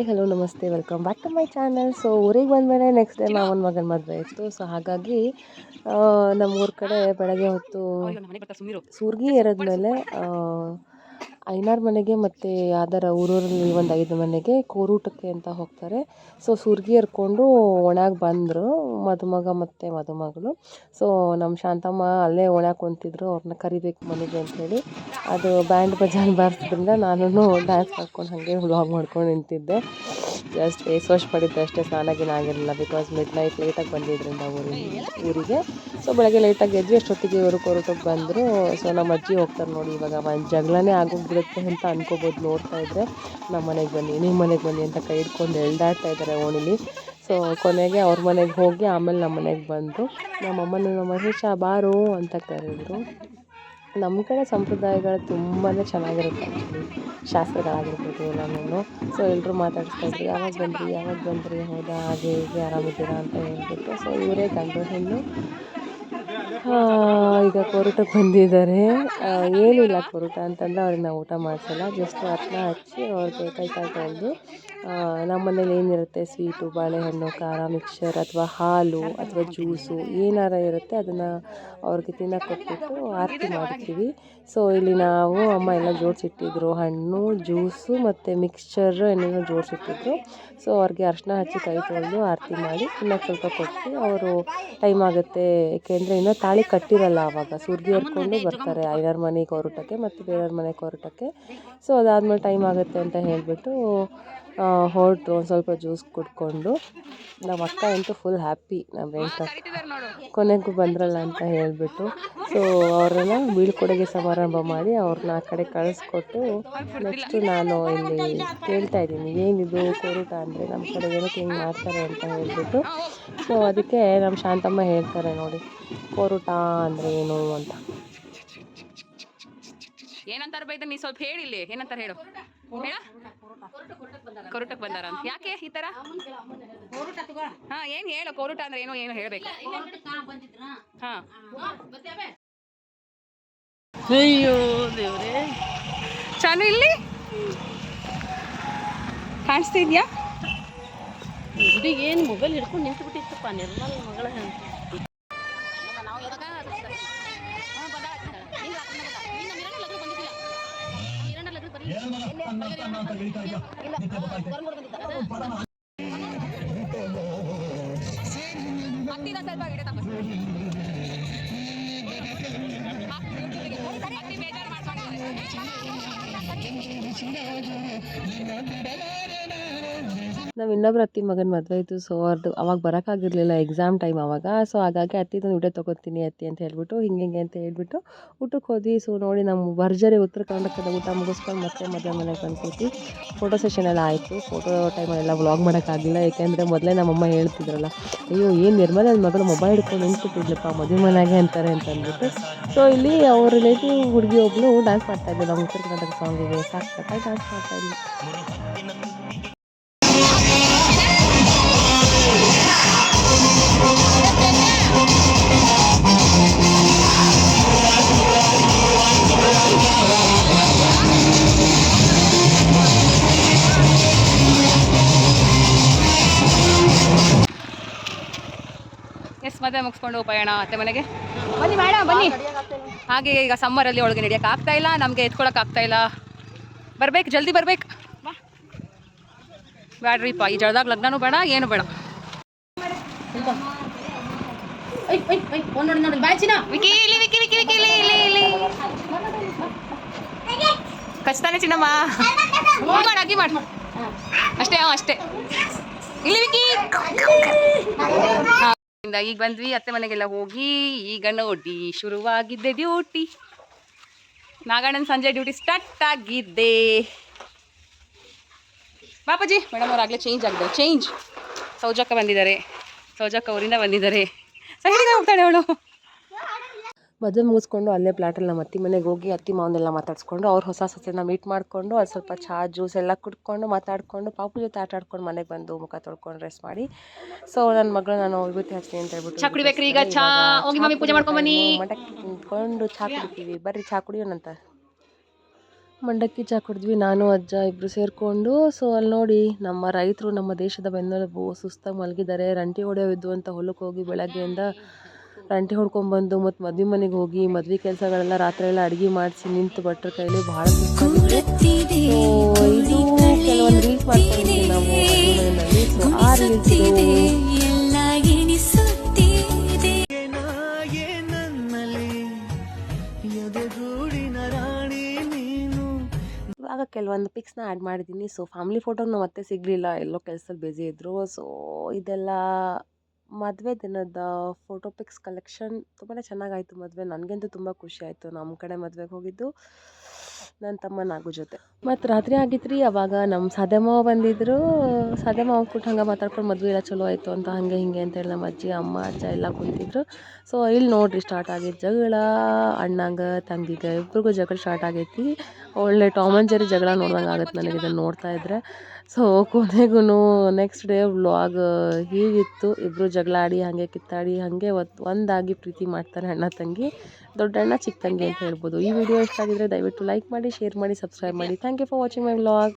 Hi hello ನಮಸ್ತೆ welcome back to my channel. So ಊರಿಗೆ ಬಂದಮೇಲೆ ನೆಕ್ಸ್ಟ್ ಡೇ ಮಾವನ ಮಗನ ಮದುವೆ ಇತ್ತು ಸೊ ಹಾಗಾಗಿ ನಮ್ಮ ಊರ ಕಡೆ ಬೆಳಗ್ಗೆ ಹೊತ್ತು ಸೂರ್ಗಿ ಎರೆದ್ಮೇಲೆ ಐನಾರ್ ಮನೆಗೆ ಮತ್ತು ಯಾವ್ದಾರ ಊರೂರಲ್ಲಿ ಒಂದು ಐದು ಮನೆಗೆ ಕೋರೂಟಕ್ಕೆ ಅಂತ ಹೋಗ್ತಾರೆ. ಸೊ ಸುರ್ಗಿ ಹರ್ಕೊಂಡು ಒಣಾಗ ಬಂದರು, ಮದುಮಗ ಮತ್ತು ಮದುಮಗಳು. ಸೊ ನಮ್ಮ ಶಾಂತಮ್ಮ ಅಲ್ಲೇ ಒಣಾಗ ಕುಂತಿದ್ರು ಅವ್ರನ್ನ ಕರಿಬೇಕು ಮನೆಗೆ ಅಂಥೇಳಿ ಅದು ಬ್ಯಾಂಡ್ ಬಜಾನ್ ಬಾರಿಸಿದ್ರಿಂದ ನಾನು ಡ್ಯಾನ್ಸ್ ಮಾಡ್ಕೊಂಡು ಹಾಗೆ ವ್ಲಾಗ್ ಮಾಡ್ಕೊಂಡು ನಿಂತಿದ್ದೆ. ಜಸ್ಟ್ ಫೇಸ್ ವಾಶ್ ಮಾಡಿದ್ದೆ ಅಷ್ಟೇ ಸ್ನಾನ ಗೀನ ಆಗಿರಲಿಲ್ಲ ಬಿಕಾಸ್ ಮಿಡ್ ನೈಟ್ ಲೇಟಾಗಿ ಬಂದಿದ್ದರಿಂದ ಊರಿಗೆ. ಊರಿಗೆ. ಸೊ ಬೆಳಗ್ಗೆ ಲೇಟಾಗಿ ಎದ್ದು ಅಷ್ಟೊತ್ತಿಗೆ ಇವರು ಕೊರಟಕ್ಕೆ ಬಂದರು. ಸೊ ನಮ್ಮ ಅಜ್ಜಿ ಹೋಗ್ತಾರೆ ನೋಡಿ, ಇವಾಗ ಒಂದು ಜಗಳನೇ ಆಗೋಗ್ಬಿಡುತ್ತೆ ಅಂತ ಅನ್ಕೋಬೋದು ನೋಡ್ತಾ ಇದ್ದರೆ ನಮ್ಮ ಮನೆಗೆ ಬನ್ನಿ ನಿಮ್ಮ ಮನೆಗೆ ಬನ್ನಿ ಅಂತ ಕೈ ಹಿಡ್ಕೊಂಡು ಎಳ್ದಾಡ್ತಾ ಇದ್ದಾರೆ ಓಣಿಲಿ. ಸೊ ಕೊನೆಗೆ ಅವ್ರ ಮನೆಗೆ ಹೋಗಿ ಆಮೇಲೆ ನಮ್ಮ ಮನೆಗೆ ಬಂದು ನಮ್ಮಮ್ಮನ, ನಮ್ಮ ಮಹೇಶ ಬಾರು ಅಂತ ಕರೆದರು. ನಮ್ಮ ಕಡೆ ಸಂಪ್ರದಾಯಗಳು ತುಂಬಾ ಚೆನ್ನಾಗಿರುತ್ತೆ ಶಾಸ್ತ್ರಗಳಾಗಿರ್ಬೋದು ಎಲ್ಲನೂ. ಸೊ ಎಲ್ಲರೂ ಮಾತಾಡಿಸ್ತಾ ಇದ್ರು, ಯಾವಾಗ ಬಂದ್ರಿ ಯಾವಾಗ ಬಂದ್ರಿ, ಹೌದಾ, ಹಾಗೆ ಹೀಗೆ, ಆರಾಮಿದ್ದೀರಾ ಅಂತ ಹೇಳ್ಬಿಟ್ಟು. ಸೊ ಇವರೇ ಗಂಡು ಹೆಣ್ಣು. ಈಗ ಕೊರಟಕ್ಕೆ ಬಂದಿದ್ದಾರೆ. ಏನಿಲ್ಲ ಕೊರಟ ಅಂತಂದ್ರೆ ಅವ್ರಿಗೆ ನಾವು ಊಟ ಮಾಡಿಸಲ್ಲ. ಜಸ್ಟ್ ಅರ್ಶಿನ ಹಚ್ಚಿ ಅವ್ರಿಗೆ ಕೈ ಕಾಲು ತೊಳೆದು ನಮ್ಮ ಮನೇಲಿ ಏನಿರುತ್ತೆ? ಸ್ವೀಟು, ಬಾಳೆಹಣ್ಣು, ಖಾರ, ಮಿಕ್ಸ್ಚರ್ ಅಥವಾ ಹಾಲು ಅಥವಾ ಜ್ಯೂಸು ಏನಾರ ಇರುತ್ತೆ, ಅದನ್ನು ಅವ್ರಿಗೆ ತಿನ್ನಕ್ಕೆ ಕೊಟ್ಬಿಟ್ಟು ಆರತಿ ಮಾಡ್ತೀವಿ. ಸೊ ಇಲ್ಲಿ ನಾವು ಅಮ್ಮ ಎಲ್ಲ ಜೋಡಿಸಿಟ್ಟಿದ್ರು ಹಣ್ಣು, ಜ್ಯೂಸು ಮತ್ತು ಮಿಕ್ಸ್ಚರ್ ಏನೇನೋ ಜೋಡಿಸಿಟ್ಟಿದ್ರು. ಸೊ ಅವ್ರಿಗೆ ಅರ್ಶಿನ ಹಚ್ಚಿ ಕೈ ತೊಳೆದು ಆರತಿ ಮಾಡಿ ತಿನ್ನಕ್ಕೆ ಸ್ವಲ್ಪ ಕೊಟ್ಟು ಅವರು ಟೈಮ್ ಆಗುತ್ತೆ. ಏಕೆಂದರೆ ಇನ್ನೂ ತಾಳಿ ಕಟ್ಟಿರಲ್ಲ ಆವಾಗ ಸುರ್ಗಿ ಹರ್ಕೊಂಡು ಬರ್ತಾರೆ ಐದಾರು ಮನೆಗೆ ಹೊರಟಕ್ಕೆ ಮತ್ತು ಬೇರೆಯವ್ರ ಮನೆಗೆ ಹೊರಟಕ್ಕೆ. ಸೊ ಅದಾದಮೇಲೆ ಟೈಮ್ ಆಗುತ್ತೆ ಅಂತ ಹೇಳಿಬಿಟ್ಟು ಹೊರಟರು ಒಂದು ಸ್ವಲ್ಪ ಜ್ಯೂಸ್ ಕುಡ್ಕೊಂಡು. ನಮ್ಮ ಅಕ್ಕ ಅಂತೂ ಫುಲ್ ಹ್ಯಾಪಿ ನಮ್ಮ ವೆಂಕಟ ಕೊನೆಗೂ ಬಂದ್ರಲ್ಲ ಅಂತ ಹೇಳಿಬಿಟ್ಟು. ಸೊ ಅವ್ರನ್ನ ಬೀಳ್ಕೊಡುಗೆ ಸಮಾರಂಭ ಮಾಡಿ ಅವ್ರನ್ನ ಆ ಕಡೆ ಕಳಿಸ್ಕೊಟ್ಟು ನೆಕ್ಸ್ಟು ನಾನು ಇಲ್ಲಿ ಕೇಳ್ತಾ ಇದ್ದೀನಿ. ಏನಿದು ಕೋರುಟ ಅಂದರೆ ನಮ್ಮ ಕಡೆ ಏನಕ್ಕೆ ಹಿಂಗೆ ಮಾಡ್ತಾರೆ ಅಂತ ಹೇಳಿಬಿಟ್ಟು. ಸೊ ಅದಕ್ಕೆ ನಮ್ಮ ಶಾಂತಮ್ಮ ಹೇಳ್ತಾರೆ ನೋಡಿ ಕೋರುಟ ಅಂದರೆ ಏನು ಅಂತ. ಏನಂತಾರೆ ಬೈದ ನೀ ಸ್ವಲ್ಪ ಹೇಳಿಲ್ಲ ಏನಂತಾರೆ ಹೇಳು. ಹೇಳ. ಕೊರುಟಕ್ ಬಂದಾರ ಅಂತ. ಯಾಕೆ ಈ ತರ? ಹಾ ಏನ್ ಹೇಳು ಕೊರುಟ ಅಂದ್ರೆ ಏನೋ ಏನು ಹೇಳ್ಬೇಕು? ಹಾ. ಅಯ್ಯೋ ದೇವ್ರೆ. ಚಾನು ಇಲ್ಲಿ. ಕಾಣಿಸ್ತಿದ್ಯಾ ಹುಡುಗಿ ಏನು ಮೊಬೈಲ್ ಹಿಡ್ಕೊಂಡು ನಿಂತು ಬಿಟ್ಟಿತ್ತಪ್ಪ ನಿರ್ಮಲ್ ಮಗಳ ಸ್ವಲ್ಪ ಗಿಡ ತಗೋ. ಅತ್ತಿ ಬೇಜಾರ್ ಮಾಡ್ಕೊಂಡಿದ್ದಾರೆ. ನಾವು ಇನ್ನೊಬ್ರು ಅತ್ತಿ ಮಗನ ಮದುವೆ ಇತ್ತು ಸೊ ಅವ್ರದ್ದು ಅವಾಗ ಬರೋಕ್ಕಾಗಿರಲಿಲ್ಲ ಎಕ್ಸಾಮ್ ಟೈಮ್ ಅವಾಗ. ಸೊ ಹಾಗಾಗಿ ಅತ್ತಿದೊಂದು ವಿಡಿಯೋ ತೊಗೊತೀನಿ ಅತ್ತಿ ಅಂತ ಹೇಳ್ಬಿಟ್ಟು, ಹಿಂಗೆ ಹಿಂಗೆ ಅಂತ ಹೇಳ್ಬಿಟ್ಟು ಊಟಕ್ಕೆ ಹೋದ್ವಿ. ಸೊ ನೋಡಿ ನಮ್ಮ ಭರ್ಜರಿ ಉತ್ತರ ಕರ್ನಾಟಕದ ಊಟ ಮುಗಿಸ್ಕೊಂಡು ಮತ್ತೆ ಮದುವೆ ಮನೆಗೆ ಬಂದ್ಕೊತಿ ಫೋಟೋ ಸೆಷನ್ ಎಲ್ಲ ಆಯಿತು. ಫೋಟೋ ಟೈಮಲ್ಲೆಲ್ಲ ವ್ಲಾಗ್ ಮಾಡೋಕ್ಕಾಗಲಿಲ್ಲ ಏಕೆಂದರೆ ಮೊದಲೇ ನಮ್ಮಮ್ಮ ಹೇಳ್ತಿದ್ರಲ್ಲ, ಅಯ್ಯೋ, ಏನು ನಿರ್ಮಲ ನನ್ನ ಮಗಳು ಮೊಬೈಲ್ ಹಿಡ್ಕೊಂಡು ನಿಂತ್ಬಿಟ್ಟಿದ್ಲಪ್ಪ, ಮದುವೆ ಮನೆಗೆ ಅಂತಾರೆ ಅಂತ ಅಂದ್ಬಿಟ್ಟು. ಸೊ ಇಲ್ಲಿ ಅವ್ರ ರಿಲೇಟಿವ್ ಹುಡುಗಿ ಒಬ್ಬಳು ಡ್ಯಾನ್ಸ್ ಮಾಡ್ತಾ ಇದ್ಲು, ನಮ್ಮ ಉತ್ತರ ಕರ್ನಾಟಕ ಸಾಂಗಿಗೆ ಸಾಕು ಡ್ಯಾನ್ಸ್ ಮಾಡ್ತಾ ಮದುವೆ ಮುಗಿಸ್ಕೊಂಡು ಪಯಣ ಅತ್ತೆ ಮನೆಗೆ? ಬನ್ನಿ ಬೇಡ ಬನ್ನಿ. ಹಾಗೆ ಈಗ ಸಮ್ಮರಲ್ಲಿ ಒಳಗೆ ನಡೆಯಕ್ಕೆ ಆಗ್ತಾ ಇಲ್ಲ ನಮಗೆ ಎತ್ಕೊಳಕ್ ಆಗ್ತಾ ಇಲ್ಲ. ಬರ್ಬೇಕು ಜಲ್ದಿ ಬರ್ಬೇಕು. ಬ್ಯಾಡ್ರಿಪ್ಪ ಈ ಜಳದಾಗ ಲಗ್ನನೂ ಬೇಡ ಏನು ಬೇಡ. ಖಚಿತಾನೆ ಚಿನ್ನಮ್ಮ. ಮಾಡು ಮಾಡು. ಅಷ್ಟೇ ಅಷ್ಟೇ. ಇಲ್ಲಿ ವಿಕಿ. ಈಗ ಬಂದ್ವಿ, ಅತ್ತೆ ಮನೆಗೆಲ್ಲ ಹೋಗಿ ಈಗ ನೋಡಿ ಶುರುವಾಗಿದ್ದೆ ಡ್ಯೂಟಿ ನಾಗಣ್ಣನ ಸಂಜೆ ಡ್ಯೂಟಿ ಸ್ಟಾರ್ಟ್ ಆಗಿದ್ದೆ. ಬಾಪಾಜಿ ಮೇಡಮ್ ಅವ್ರು ಆಗಲೇ ಚೇಂಜ್ ಆಗಿದ್ದಾರೆ ಚೇಂಜ್ ಸೌಜಕ್ಕ ಬಂದಿದ್ದಾರೆ. ಸೌಜಕ್ಕ ಅವರಿಂದ ಬಂದಿದ್ದಾರೆ. ಸೈಡಿಗೆ ಹೋಗ್ತಾಳೆ ಅವಳು. ಮದುವೆ ಮುಗಿಸ್ಕೊಂಡು ಅಲ್ಲೇ ಪ್ಲಾಟಲ್ಲಿ ನಮ್ಮ ಅತ್ತಿ ಮನೆಗೆ ಹೋಗಿ ಅತ್ತಿ ಮಾವನ್ನೆಲ್ಲ ಮಾತಾಡಿಸ್ಕೊಂಡು ಅವ್ರು ಹೊಸ ಸೊಸೆನ ಮೀಟ್ ಮಾಡಿಕೊಂಡು ಅಲ್ಲಿ ಸ್ವಲ್ಪ ಚಹಾ ಜ್ಯೂಸ್ ಎಲ್ಲ ಕುಡ್ಕೊಂಡು ಮಾತಾಡಿಕೊಂಡು ಪಾಪು ಜೊತೆ ಆಟ ಆಡ್ಕೊಂಡು ಮನೆಗೆ ಬಂದು ಮುಖ ತೊಳ್ಕೊಂಡು ರೆಸ್ಟ್ ಮಾಡಿ. ಸೊ ನನ್ನ ಮಗಳು ನಾನು ವಿಭೂತಿ ಹಚ್ತೀನಿ ಅಂತ ಹೇಳ್ಬಿಟ್ಟು ಮಠಕ್ಕೆ ನಿಂತ್ಕೊಂಡು ಚಹಾ ಕುಡಿತೀವಿ. ಬರ್ರಿ ಚಹಾ ಕುಡಿಯೋಣಂತ. ಮಂಡಕ್ಕಿ ಚಹಾ ಕುಡಿದ್ವಿ. ನಾನು ಅಜ್ಜ ಇಬ್ಬರು ಸೇರಿಕೊಂಡು. ಸೊ ಅಲ್ಲಿ ನೋಡಿ ನಮ್ಮ ರೈತರು ನಮ್ಮ ದೇಶದ ಬೆನ್ನೆಲುಬು ಸುಸ್ತಾಗಿ ಮಲಗಿದ್ದಾರೆ. ರಂಟಿ ಹೊಡೆಯೋವಿದ್ದು ಅಂತ ಹೊಲಕ್ಕೆ ಹೋಗಿ ಬೆಳಗ್ಗೆಯಿಂದ ರಂಟಿ ಹೊಡ್ಕೊಂಡ್ಬಂದು ಮತ್ತು ಮದ್ವೆ ಮನೆಗೆ ಹೋಗಿ ಮದ್ವೆ ಕೆಲಸಗಳೆಲ್ಲ ರಾತ್ರಿ ಎಲ್ಲ ಅಡುಗೆ ಮಾಡಿಸಿ ನಿಂತು ಭಟ್ರ ಕೈಲಿ ಭಾಳ ಇದು ಕೆಲವೊಂದು ರೀಲ್ಸ್ ಮಾಡ್ಕೊಂಡಿದ್ವಿ ನಾವು ಆ ಕೆಲವೊಂದು ಪಿಕ್ಸ್ನ ಆ್ಯಡ್ ಮಾಡಿದ್ದೀನಿ ಸೊ ಫ್ಯಾಮಿಲಿ ಫೋಟೋಗೆ ನಾವು ಮತ್ತೆ ಸಿಗಲಿಲ್ಲ. ಎಲ್ಲೋ ಕೆಲಸದಲ್ಲಿ ಬ್ಯುಸಿ ಇದ್ದರು ಸೊ ಇದೆಲ್ಲ ಮದುವೆ ದಿನದ ಫೋಟೋ ಪಿಕ್ಸ್ ಕಲೆಕ್ಷನ್ ತುಂಬಾ ಚೆನ್ನಾಗಾಯಿತು ಮದುವೆ. ನನಗಂತೂ ತುಂಬ ಖುಷಿ ಆಯಿತು. ನಮ್ಮ ಕಡೆ ಮದುವೆಗೆ ಹೋಗಿದ್ದು. ನನ್ನ ತಮ್ಮ ನಾಗು ಜೊತೆ. ಮತ್ತು ರಾತ್ರಿ ಆಗಿತ್ತು ರೀ ಅವಾಗ ನಮ್ಮ ಸಾದೆ ಮಾವ ಬಂದಿದ್ದರು ಸಾದೆ ಮಾವ ಕೊಟ್ಟು ಹಂಗೆ ಮಾತಾಡ್ಕೊಂಡು ಮದುವೆ ಎಲ್ಲ ಚಲೋ ಆಯಿತು ಅಂತ ಹಾಗೆ ಹಿಂಗೆ ಅಂತೇಳಿ ನಮ್ಮ ಅಜ್ಜಿ, ಅಮ್ಮ, ಅಜ್ಜ ಎಲ್ಲ ಕುಂತಿದ್ರು. ಸೊ ಇಲ್ಲಿ ನೋಡ್ರಿ ಸ್ಟಾರ್ಟ್ ಆಗಿದ್ದು ಜಗಳ. ಅಣ್ಣಂಗೆ, ತಂಗಿಗೆ ಇಬ್ರಿಗೂ ಜಗಳ ಸ್ಟಾರ್ಟ್ ಆಗೈತಿ. ಒಳ್ಳೆ ಟಾಮ್ ಆ್ಯಂಡ್ ಜೆರಿ ಜಗಳ ನೋಡ್ದಂಗೆ ಆಗುತ್ತೆ ನನಗೆ ಇದನ್ನು ನೋಡ್ತಾ ಇದ್ರೆ. ಸೊ ಕೊನೆಗೂ ನೆಕ್ಸ್ಟ್ ಡೇ ವ್ಲಾಗ್ ಹೀಗಿತ್ತು. ಇಬ್ಬರು ಜಗಳ ಆಡಿ ಹಾಗೆ ಕಿತ್ತಾಡಿ, ಹಾಗೆ ಒಂದಾಗಿ ಪ್ರೀತಿ ಮಾಡ್ತಾರೆ ಅಣ್ಣ, ತಂಗಿ. ದೊಡ್ಡ ಅಣ್ಣ ಚಿಕ್ಕ ತಂಗಿ ಅಂತ ಹೇಳ್ಬೋದು. ಈ ವಿಡಿಯೋ ಇಷ್ಟ ಆಗಿದ್ರೆ ದಯವಿಟ್ಟು ಲೈಕ್ ಮಾಡಿ ಶೇರ್ ಮಾಡಿ ಸಬ್ಸ್ಕ್ರೈಬ್ ಮಾಡಿ. Thank you for watching my vlog